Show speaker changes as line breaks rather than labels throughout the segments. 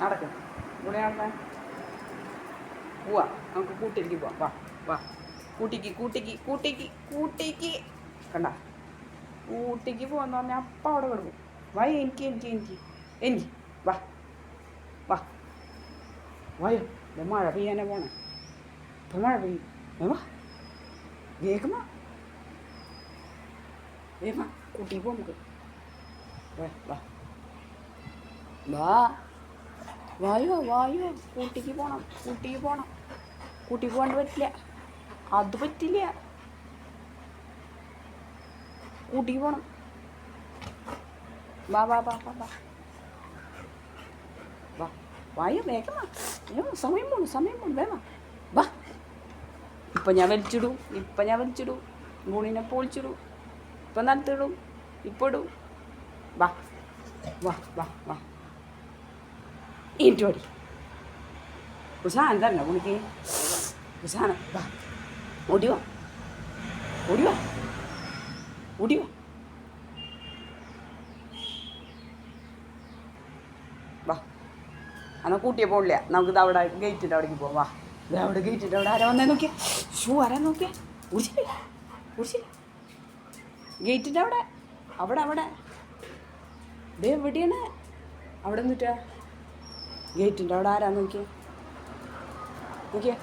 നടക്ക്. ഇവിടെ നടക്കാൻ പോവാ. നമുക്ക് കൂട്ടിലേക്ക് പോവാം. വാ വാ. കൂട്ടിക്ക് കൂട്ടിക്ക് കൂട്ടിക്ക് കൂട്ടിക്ക്. കണ്ട? കൂട്ടിക്ക് പോവാന്ന് പറഞ്ഞാൽ അപ്പം അവിടെ കിടക്കും. വാ എനിക്ക് എനിക്ക് എനിക്ക്. എനിക്ക്. വാ. വാ. വായോ ഇത്. മഴ പെയ്യാനാ പോണേ. ഇപ്പം മഴ പെയ്യും. വാ. വേഗമാ വേഗമാ കൂട്ടിക്ക് പോ നമുക്ക്. വാ വാ. വാ. വായോ വായോ കൂട്ടിക്ക് പോണം കൂട്ടിക്ക് പോണം. കൂട്ടിക്ക് പോകാണ്ട് പറ്റില്ല. അത് പറ്റില്ല. കൂട്ടിക്ക് പോണം. വാ വാ വാ വാ വാ. വാ വായോ വേഗം വാ. സമയം പോണു സമയം പോണു വേഗം. വാ. ഇപ്പം ഞാൻ വലിച്ചിടും ഇപ്പം ഞാൻ വലിച്ചിടും. ഗുണിനെ പൊളിച്ചിടും. ഇപ്പം നടത്തിടും ഇപ്പം ഇടും. വാ വാ വാ വാ. ഇന്റോടി ഉഷാൻ തന്നെ ഉണിക്ക് ഉഷാന വാ. ഓടി വാ. ഓടി വാ. ഓടി വാ. വാ. എന്നാൽ കൂട്ടിയെ പോകില്ല നമുക്ക് ഇത് അവിടെ ഗേറ്റിന്റെ അവിടേക്ക് പോവാം. വാ. ഇത് അവിടെ ഗേറ്റിന്റെ അവിടെ ആരാ വന്നേ നോക്കിയേ? ഷൂ ആരാ നോക്കിയേ? കുടിച്ചില്ല കുടിച്ചില്ല ഗേറ്റിന്റെ അവിടെ. അവിടെ അവിടെ. ഇത് എവിടെയാണ്? അവിടെ നിന്നിട്ടാ? ഗേറ്റിന്റെ അവിടെ ആരാ നോക്കിയേ? നോക്കിയേ?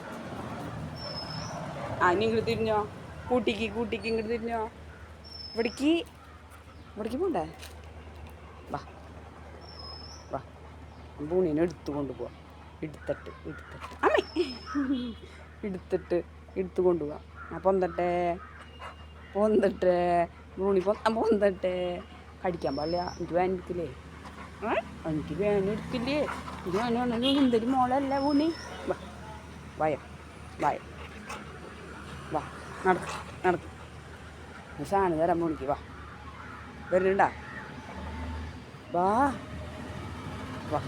ആ ഇനി ഇങ്ങോട്ട് തിരിഞ്ഞോ? കൂട്ടിക്ക് കൂട്ടിക്ക് ഇങ്ങോട്ട് തിരിഞ്ഞോ? ഇവിടേക്ക്. ഇവിടേക്ക് പോണ്ടേ? വാ. വാ. ബൂണിനെ എടുത്തു കൊണ്ടുപോവാം. എടുത്തിട്ട് എടുത്തിട്ട്. അമ്മേ. എടുത്തിട്ട് എടുത്തു കൊണ്ടുപോവാം. ആ പൊന്തട്ടെ. പൊന്തട്ടെ. ഭൂണി പൊന്ത പൊന്തട്ടെ. കടിക്കാൻ പാടില്ല. എനിക്ക് ഏ? എനിക്ക് വേന എടുക്കില്ലേ? ഇത് വേണമെങ്കിൽ എന്തൊരു മോളല്ല ഊണി? വാ വയ വായ. വാ നട നടക്ക്. ഒരു സാധനം തരാൻ മോണിക്ക് വാ. വരുന്നുണ്ടാ? വാ വാ.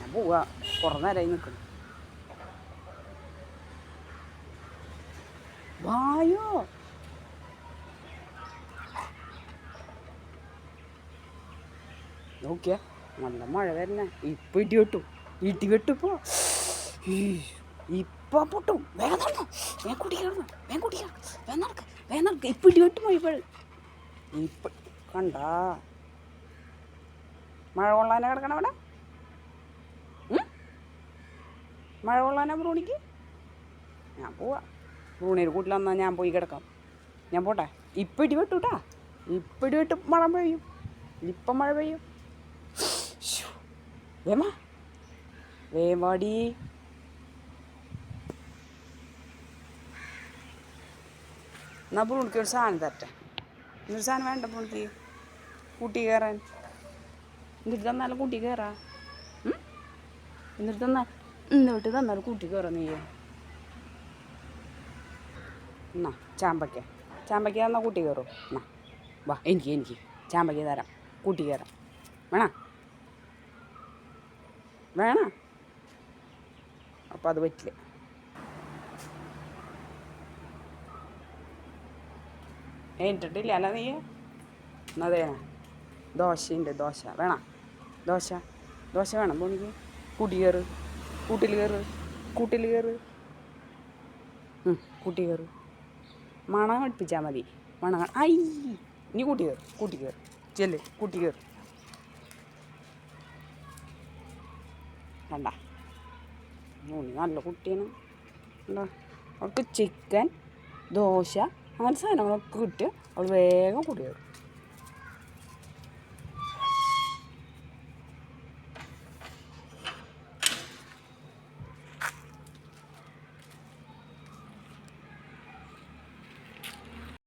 ഞാൻ പോവാ കുറേ നേരമായി നിൽക്കുന്നു. വായോ നോക്കിയ നല്ല മഴ വരുന്ന. ഇപ്പൊ ഇടി വെട്ടു. ഇടി വെട്ടിപ്പോ ഇപ്പൊ പൊട്ടും. വേഗം നടന്നു വേഗം കുടിക്കണം വേഗം കുടിക്കണം വേഗം നടക്ക്. വേഗം നടക്ക്. ഇപ്പൊ ഇടി വെട്ടുമോ ഇപ്പോൾ ഇപ്പൊ കണ്ടാ. മഴ കൊള്ളാനാ കിടക്കണം അവിടെ? മഴ കൊള്ളാനാ ബ്രൂണിക്ക്? ഞാൻ പോവാ. ബ്രൂണിയുടെ വന്നാൽ ഞാൻ പോയി കിടക്കാം. ഞാൻ പോട്ടെ. ഇപ്പം ഇടി വെട്ടൂട്ടാ. ഇപ്പം ഇടി വെട്ടും. മഴ പെയ്യും. ഇപ്പം മഴ പെയ്യും. വേമാ വേമാടി എന്നാ പുള്ളിക്ക് ഒരു സാധനം തരട്ടെ. എന്നൊരു സാധനം വേണ്ട പുള്ളിക്ക്. കൂട്ടി കയറാൻ. എന്നിട്ട് തന്നാലും കൂട്ടി കയറാ? എന്നിട്ട് തന്നാൽ എന്നിട്ട് തന്നാലും കൂട്ടി കയറാ നീ എന്നാ ചാമ്പയ്ക്ക. ചാമ്പയ്ക്ക തന്നാൽ കൂട്ടി കയറും. എന്നാ വാ എനിക്ക് എനിക്ക്. ചാമ്പയ്ക്ക തരാം. കൂട്ടി കയറാം. വേണ? വേണ? അപ്പം അത് പറ്റില്ല. ഏറ്റിട്ടില്ല അല്ല നീ? എന്നാ അതേനാ ദോശയുണ്ട്. ദോശ. വേണ? ദോശ. ദോശ വേണം പോണിക്ക് കൂട്ടി കയറ്. കൂട്ടിൽ കയറ്. കൂട്ടിൽ കയറ്. കൂട്ടി കയറ്. മണം അടുപ്പിച്ചാൽ മതി. മണം ഐ! ഇനി കൂട്ടി കയറ്. കൂട്ടി കയറ്. ചെല്ല്. കൂട്ടി കയറ്. കണ്ട. ഉണ്ണി നല്ല കുട്ടിയാണ്. എന്താ അവൾക്ക് ചിക്കൻ ദോശ അങ്ങനെ സാധനങ്ങളൊക്കെ കിട്ടി അവൾ വേഗം കൂട്ടി കയറും